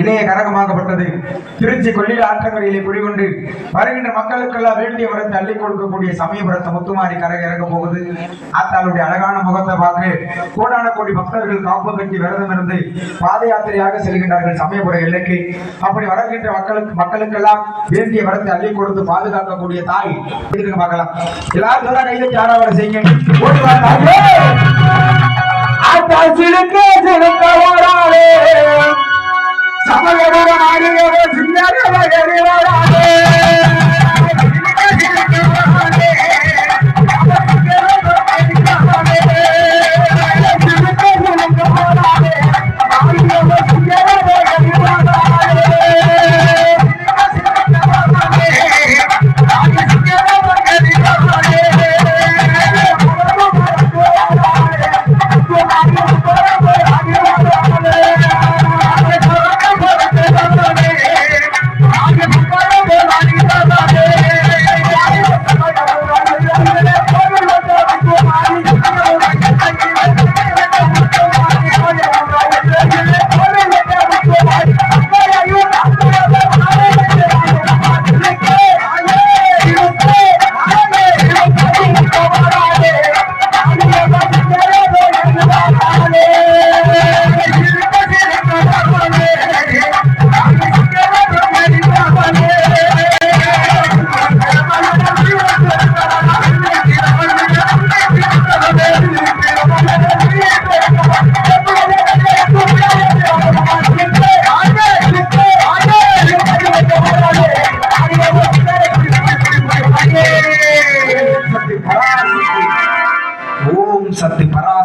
இணைய கரகமாக்கப்பட்டது. திருச்சி கொள்ளிட ஆற்றங்கரையிலே குடிகொண்டு வருகின்ற மக்களுக்கெல்லாம் வேண்டிய வரத்தை அள்ளி கொடுக்கக்கூடிய சமயபுரத்தை முத்துமாரி கரக இறங்க போகுது. ஆத்தாளுடைய அழகான முகத்தை பார்த்து கோடான கோடி பக்தர்கள் காப்பு கட்டி விரதம் இருந்து பாத யாத்திரையாக செல்கின்றார்கள் சமயபுர எல்லைக்கு. அப்படி வருகின்ற மக்களுக்கு மக்களுக்கெல்லாம் வேண்டிய வரத்தை அள்ளி கொடுத்து பாதுகாக்கக்கூடிய தாய். பார்க்கலாம். எல்லாரும் சொல்ல கைதை யாராவது செய்யுங்க. ஓடி everyone. sate para